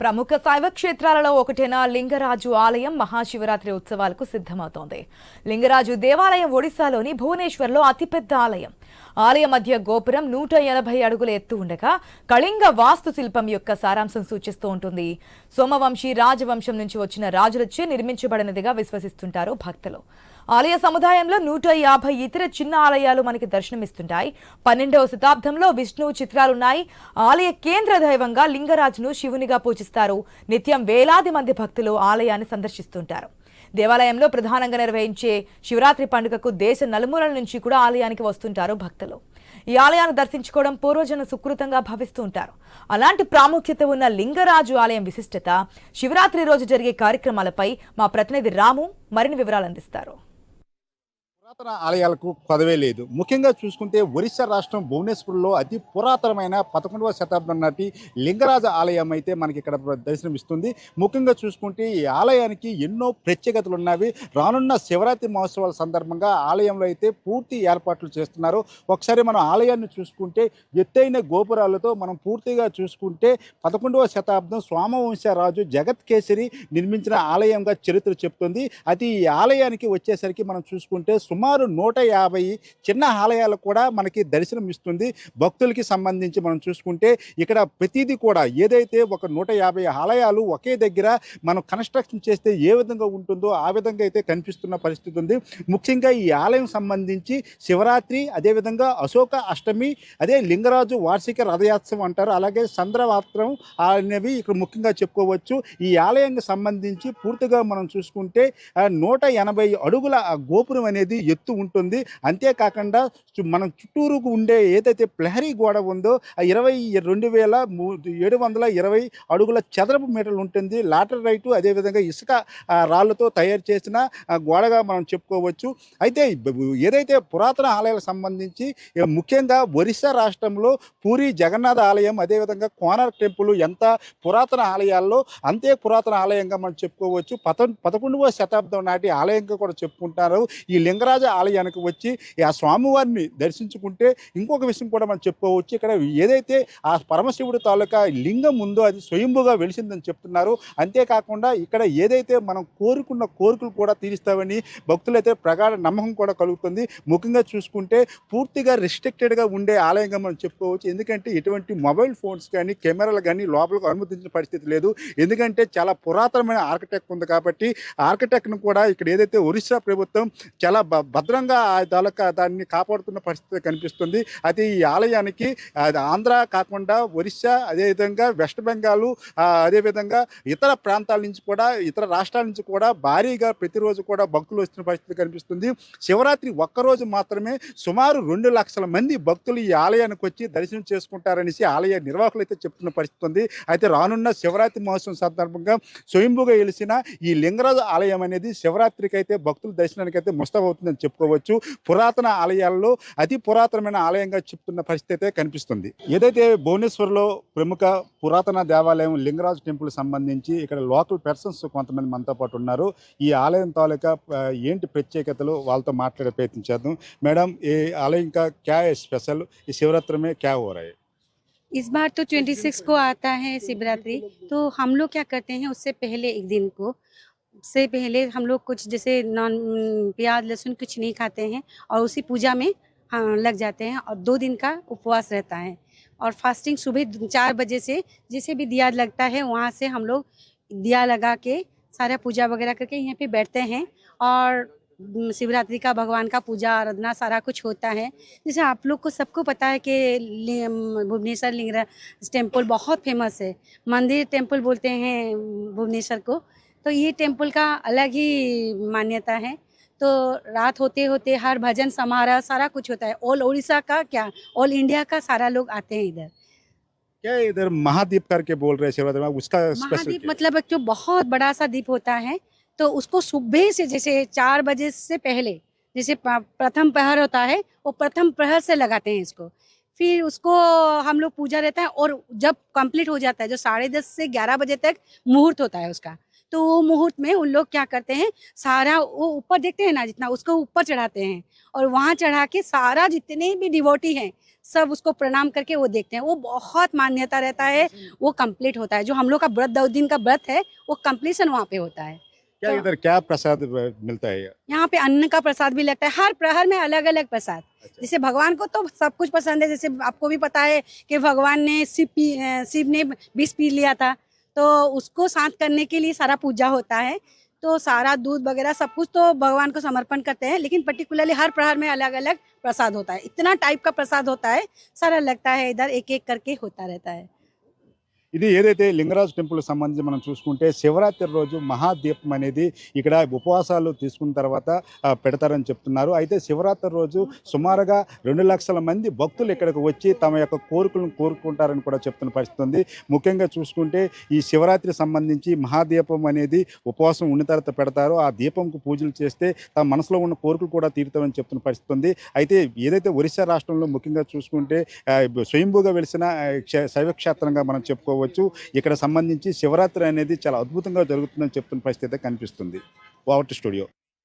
ప్రముఖ శైవ క్షేత్రాలలో ఒకటైన లింగరాజు ఆలయం మహాశివరాత్రి ఉత్సవాలకు సిద్ధమవుతోంది. లింగరాజు దేవాలయం ఒడిశాలోని భువనేశ్వర్లో అతిపెద్ద ఆలయం. ఆలయ మధ్య గోపురం నూట ఎనభై అడుగుల ఎత్తు ఉండగా కళింగ వాస్తు శిల్పం యొక్క సారాంశం సూచిస్తూ ఉంటుంది. సోమవంశీ రాజవంశం నుంచి వచ్చిన రాజులచే నిర్మించబడినదిగా విశ్వసిస్తుంటారు భక్తులు. ఆలయ సముదాయంలో నూట యాభై ఇతర చిన్న ఆలయాలు మనకి దర్శనమిస్తుంటాయి. పన్నెండవ శతాబ్దంలో విష్ణువు చిత్రాలున్నాయి. ఆలయ కేంద్ర దైవంగా లింగరాజును శివునిగా పూజిస్తారు. నిత్యం వేలాది మంది భక్తులు ఆలయాన్ని సందర్శిస్తుంటారు. దేవాలయంలో ప్రధానంగా నిర్వహించే శివరాత్రి పండుగకు దేశ నలుమూలల నుంచి కూడా ఆలయానికి వస్తుంటారు భక్తులు. ఈ ఆలయాన్ని దర్శించుకోవడం పూర్వజన సుకృతంగా భావిస్తూ ఉంటారు. అలాంటి ప్రాముఖ్యత ఉన్న లింగరాజు ఆలయం విశిష్టత శివరాత్రి రోజు జరిగే కార్యక్రమాలపై మా ప్రతినిధి రాము మరిన్ని వివరాలు అందిస్తారు. పురాతన ఆలయాలకు కొదవే లేదు. ముఖ్యంగా చూసుకుంటే ఒరిస్సా రాష్ట్రం భువనేశ్వర్లో అతి పురాతనమైన పదకొండవ శతాబ్దం నాటి లింగరాజ ఆలయం అయితే మనకి ఇక్కడ దర్శనమిస్తుంది. ముఖ్యంగా చూసుకుంటే ఈ ఆలయానికి ఎన్నో ప్రత్యేకతలు ఉన్నవి రానున్న శివరాత్రి మహోత్సవాల సందర్భంగా ఆలయంలో అయితే పూర్తి ఏర్పాట్లు చేస్తున్నారు. ఒకసారి మనం ఆలయాన్ని చూసుకుంటే ఎత్తైన గోపురాలతో మనం పూర్తిగా చూసుకుంటే పదకొండవ శతాబ్దం స్వామవంశ రాజు జగత్ కేసరి నిర్మించిన ఆలయంగా చరిత్ర చెప్తుంది. అది ఈ ఆలయానికి వచ్చేసరికి మనం చూసుకుంటే సుమారు సుమారు నూట యాభై చిన్న ఆలయాలు కూడా మనకి దర్శనం ఇస్తుంది. భక్తులకి సంబంధించి మనం చూసుకుంటే ఇక్కడ ప్రతిదీ కూడా ఏదైతే ఒక నూట యాభై ఆలయాలు ఒకే దగ్గర మనం కన్స్ట్రక్షన్ చేస్తే ఏ విధంగా ఉంటుందో ఆ విధంగా అయితే కనిపిస్తున్న పరిస్థితి ఉంది. ముఖ్యంగా ఈ ఆలయం సంబంధించి శివరాత్రి అదేవిధంగా అశోక అష్టమి అదే లింగరాజు వార్షిక రథయాత్సవం అంటారు. అలాగే చంద్రవాత్రం అనేవి ఇక్కడ ముఖ్యంగా చెప్పుకోవచ్చు. ఈ ఆలయానికి సంబంధించి పూర్తిగా మనం చూసుకుంటే నూట ఎనభై అడుగుల గోపురం అనేది ఎత్తు ఉంటుంది. అంతేకాకుండా మనం చుట్టూరుకు ఉండే ఏదైతే ప్రహరీ గోడ ఉందో ఆ ఇరవై రెండు వేల ఏడు వందల ఇరవై అడుగుల చదరపు మీటర్లు ఉంటుంది. లాటర్ రైటు అదేవిధంగా ఇసుక రాళ్ళతో రాళ్ళతో తయారు చేసిన గోడగా మనం చెప్పుకోవచ్చు. అయితే ఏదైతే పురాతన ఆలయాలకు సంబంధించి ముఖ్యంగా ఒరిస్సా రాష్ట్రంలో పూరి జగన్నాథ ఆలయం అదేవిధంగా కోనార్క్ టెంపుల్ ఎంత పురాతన ఆలయాల్లో అంతే పురాతన ఆలయంగా మనం చెప్పుకోవచ్చు. పద పదకొండవ శతాబ్దం నాటి ఆలయంగా కూడా చెప్పుకుంటారు. ఈ లింగరాజ ఆలయానికి వచ్చి ఆ స్వామివారిని దర్శించుకుంటే ఇంకొక విషయం కూడా మనం చెప్పుకోవచ్చు. ఇక్కడ ఏదైతే ఆ పరమశివుడి తాలూకా లింగం ఉందో అది స్వయంభుగా వెలిసిందని చెప్తున్నారు. అంతేకాకుండా ఇక్కడ ఏదైతే మనం కోరుకున్న కోరికలు కూడా తీరుస్తామని భక్తులైతే ప్రగాఢ నమ్మకం కూడా కలుగుతుంది. ముఖ్యంగా చూసుకుంటే పూర్తిగా రిస్ట్రిక్టెడ్గా ఉండే ఆలయంగా మనం చెప్పుకోవచ్చు. ఎందుకంటే ఎటువంటి మొబైల్ ఫోన్స్ కానీ కెమెరాలు కానీ లోపలకు అనుమతించిన పరిస్థితి లేదు. ఎందుకంటే చాలా పురాతనమైన ఆర్కిటెక్ట్ ఉంది కాబట్టి ఆర్కిటెక్ట్ను కూడా ఇక్కడ ఏదైతే ఒరిస్సా ప్రభుత్వం చాలా భద్రంగా ఆ తాలూకా దాన్ని కాపాడుతున్న పరిస్థితి కనిపిస్తుంది. అయితే ఈ ఆలయానికి ఆంధ్ర కాకుండా ఒరిస్సా అదేవిధంగా వెస్ట్ బెంగాల్ అదేవిధంగా ఇతర ప్రాంతాల నుంచి కూడా ఇతర రాష్ట్రాల నుంచి కూడా భారీగా ప్రతిరోజు కూడా భక్తులు వస్తున్న పరిస్థితి కనిపిస్తుంది. శివరాత్రి ఒక్కరోజు మాత్రమే సుమారు రెండు లక్షల మంది భక్తులు ఈ ఆలయానికి వచ్చి దర్శనం చేసుకుంటారనేసి ఆలయ నిర్వాహకులు అయితే చెప్తున్న పరిస్థితి ఉంది. అయితే రానున్న శివరాత్రి మహోత్సవం సందర్భంగా స్వయంభుగా వెలిసిన ఈ లింగరాజు ఆలయం అనేది శివరాత్రికి అయితే భక్తుల దర్శనానికి అయితే ముస్తాబవుతుందని చెప్పుకోవచ్చు పురాతన ఆలయాల్లో అతి పురాతనమైన ఆలయంగా చెప్తున్న పరిస్థితి అయితే కనిపిస్తుంది ఏదైతే భువనేశ్వర్లో ప్రముఖ పురాతన దేవాలయం లింగరాజు టెంపుల్ సంబంధించి ఇక్కడ లోకల్ పర్సన్స్ కొంతమంది మనతో పాటు ఉన్నారు ఈ ఆలయం తాలూకా ఆ, ఏంటి ప్రత్యేకతలు వాళ్ళతో మాట్లాడే ప్రయత్నం చేద్దాం మేడం ఈ ఆలయం का क्या है स्पेशल इस शिवरात्रि में क्या हो रहा है इस बार तो 26 को आता है शिवरात्रि तो हम लोग क्या करते हैं उससे पहले एक दिन को से पहले हम लोग कुछ जैसे नॉन प्याज, लहसुन कुछ नहीं खाते हैं और उसी पूजा में हाँ लग जाते हैं और दो दिन का उपवास रहता है। और फास्टिंग सुबह चार बजे से जैसे भी दिया लगता है वहाँ से हम लोग दिया लगा के सारा पूजा वगैरह करके यहाँ पे बैठते हैं और शिवरात्रि का, भगवान का पूजा, आराधना सारा कुछ होता है। जैसे आप लोग को सबको पता है कि भुवनेश्वर लिंगराज टेंपल बहुत फ़ेमस है। मंदिर टेंपल बोलते हैं भुवनेश्वर को। तो ये टेंपल का अलग ही मान्यता है। तो रात होते होते हर भजन समारोह सारा कुछ होता है। ऑल उड़ीसा का क्या? ऑल इंडिया का सारा लोग आते हैं इधर। क्या इधर महादीप करके बोल रहे हैं शिवरात्रि में उसका महादीप मतलब एक जो बहुत बड़ा सा दीप होता है तो उसको सुबह से जैसे चार बजे से पहले जैसे प्रथम प्रहर होता है वो प्रथम प्रहर से लगाते हैं इसको। फिर उसको हम लोग पूजा रहता है और जब कंप्लीट हो जाता है जो साढ़े दस से ग्यारह बजे तक मुहूर्त होता है उसका। तो वो मुहूर्त में उन लोग क्या करते हैं सारा वो ऊपर देखते हैं ना जितना उसको ऊपर चढ़ाते हैं और वहाँ चढ़ा के सारा जितने भी डिवोटी हैं सब उसको प्रणाम करके वो देखते हैं। वो बहुत मान्यता रहता है वो कंप्लीट होता है। जो हम लोग का व्रत दो दिन का व्रत है वो कंप्लीशन वहाँ पे होता है। क्या इधर क्या प्रसाद मिलता है यहाँ पे अन्न का प्रसाद भी लगता है। हर प्रहर में अलग अलग प्रसाद। अच्छा। जैसे भगवान को तो सब कुछ पसंद है। जैसे आपको भी पता है कि भगवान ने शिव शिव ने विष पी लिया था। तो उसको शांत करने के लिए सारा पूजा होता है। तो सारा दूध वगैरह सब कुछ तो भगवान को समर्पण करते हैं, लेकिन पर्टिकुलरली हर प्रहार में अलग अलग प्रसाद होता है। इतना टाइप का प्रसाद होता है, सारा लगता है, इधर एक एक करके होता रहता है। ఇది ఏదైతే లింగరాజు టెంపుల్ సంబంధించి మనం చూసుకుంటే శివరాత్రి రోజు మహాదీపం అనేది ఇక్కడ ఉపవాసాలు తీసుకున్న తర్వాత పెడతారని చెప్తున్నారు. అయితే శివరాత్రి రోజు సుమారుగా రెండు లక్షల మంది భక్తులు ఇక్కడికి వచ్చి తమ యొక్క కోరికలను కోరుకుంటారని కూడా చెప్తున్న పరిస్థితి ఉంది. ముఖ్యంగా చూసుకుంటే ఈ శివరాత్రి సంబంధించి మహాదీపం అనేది ఉపవాసం ఉన్న తర్వాత పెడతారో. ఆ దీపంకు పూజలు చేస్తే తమ మనసులో ఉన్న కోరికలు కూడా తీరుతామని చెప్తున్న పరిస్థితి ఉంది. అయితే ఏదైతే ఒరిస్సా రాష్ట్రంలో ముఖ్యంగా చూసుకుంటే స్వయంభూగా వెలిసిన శైవక్షేత్రంగా శైవ క్షేత్రంగా మనం చెప్పుకోవచ్చు ఇక్కడ సంబంధించి శివరాత్రి అనేది చాలా అద్భుతంగా జరుగుతుందని చెప్తున్న పరిస్థితి కనిపిస్తుంది. Over studio.